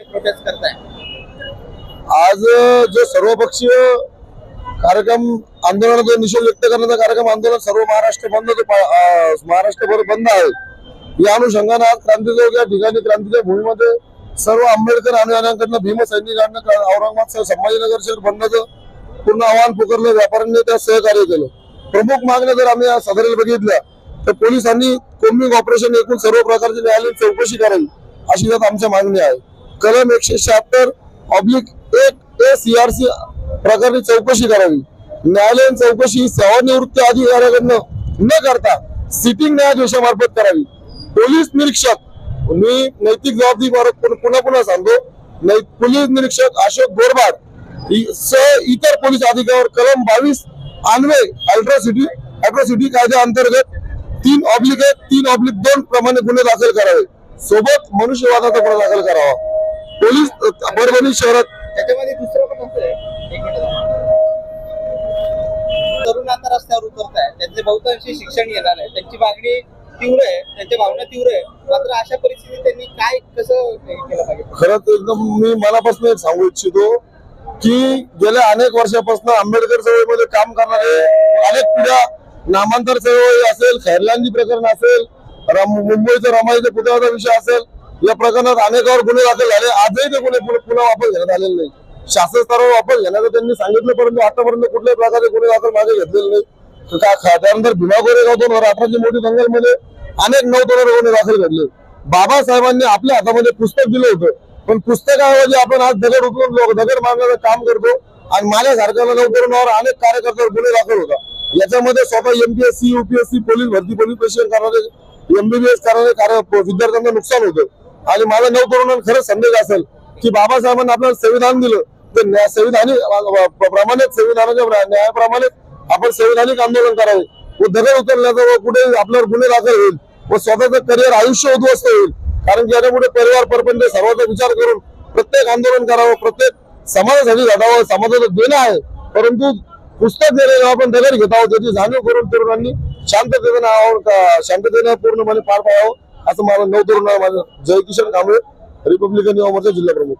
Prostate करताय? आज जो सर्वपक्षीय कार्यक्रम आंदोलनाचा निषेध व्यक्त करण्याचा कार्यक्रम आंदोलन सर्व महाराष्ट्र बंद जो महाराष्ट्रभर बंद आहे. या अनुषंगाने आज क्रांती या ठिकाणी क्रांतीच्या भूमीमध्ये सर्व आंबेडकर अनुयायांकडनं भीमसैनिकांना औरंगाबाद सह संभाजीनगर शहर बंदचं पूर्ण आव्हान पुकारलं. व्यापाऱ्यांनी त्या सहकार्य केलं. प्रमुख मागण्या जर आम्ही आज बघितल्या तर पोलिसांनी कोम्बिंग ऑपरेशन एकूण सर्व प्रकारची न्यायालयीन चौकशी करावी अशी त्यात आमच्या मागणी आहे. कलम एकशे शहात्तर ऑब्लिक एक ए सी प्रकारे चौकशी करावी. न्यायालयीन चौकशी ही सेवानिवृत्त अधिकाऱ्याकडनं न करता सिटिंग न्यायाधीशामार्फत करावी. पोलीस निरीक्षक मी नैतिक जबाबदारी बाबत पुन्हा पुन्हा सांगतो. नै- पोलीस निरीक्षक अशोक गोरबाड स इतर पोलीस अधिकाऱ्यावर कलम बावीस अन्वय अल्ट्रासिटी अल्ट्रासिटी कायद्या अंतर्गत तीन ऑब्लिक एक तीन ऑब्लिक दोन प्रमाणे गुन्हे दाखल करावे. सोबत मनुष्यवादाचा गुन्हा दाखल करावा. पोलीस परभणी शहरात त्याच्यामध्ये दुसरं पण असं आहे. तरुण आता रस्त्यावर उतरत आहे त्यांचे बहुतांशी शिक्षण येणार आहे त्यांची मागणी तीव्र आहे. त्यांच्या भावना तीव्र आहे. मात्र अशा परिस्थितीत त्यांनी काय कसं केलं पाहिजे? खरंच एकदम मी मनापासून एक सांगू इच्छितो की गेल्या अनेक वर्षापासून आंबेडकर चळवळीमध्ये काम करणारे अनेक पिढ्या नामांतर चळवळी असेल खैरलांजी प्रकरण असेल मुंबईचं रमाईच्या पुतळ्याचा विषय असेल या प्रकरणात अनेकावर गुन्हे दाखल झाले. आजही ते गुन्हे पुन्हा पुन्हा वापस घेण्यात आलेले नाही शासन स्तरावर वापस घेण्याचं त्यांनी सांगितलं परंतु आतापर्यंत कुठल्याही प्रकारे गुन्हे दाखल मागे घेतलेले नाही त्यानंतर भीमा गोरेगाव दोन हजार अठराची मोठी दंगलमध्ये अनेक नवतरुण गुन्हे दाखल घडले. बाबासाहेबांनी आपल्या हातामध्ये पुस्तक दिलं होतं. पण पुस्तकाऐवजी आपण आज दगड उचलून लोक दगड मारण्याचं काम करतो आणि माझ्यासारख्या नवतरुणावर अनेक कार्यकर्त्यावर गुन्हे दाखल होता. याच्यामध्ये स्वतः एमपीएससी युपीएससी पोलीस भरती पोलीस प्रशिक्षण करणारे एमबीबीएस करणारे कार्य विद्यार्थ्यांना नुकसान होतं. आणि माझ्या नवतरुणांना खरंच संदेश असेल की बाबासाहेबांनी आपल्याला संविधान दिलं. तर संविधानिक प्रमाणेच संविधानाच्या न्यायाप्रमाणे आपण संविधानिक आंदोलन करावे. व दगड उचलण्याचा व कुठे आपल्यावर गुन्हे दाखल होईल. व स्वतःचं करिअर आयुष्य उद्ध्वस्त होईल. कारण की याच्यामुळे परिवार परपंच सर्वांचा विचार करून प्रत्येक आंदोलन करावं प्रत्येक समाजासाठी झटावं समाजाचं देणं आहे. परंतु पुस्तक देणे आपण दगड घेत आहोत त्याची जाणीव करून तरुणांनी शांततेने आहो- शांततेने पूर्णपणे पार पाडावं. असं मला नऊ तरुण माझं जयकिशन कांबळे रिपब्लिकन युवा मोर्चा जिल्हा प्रमुख.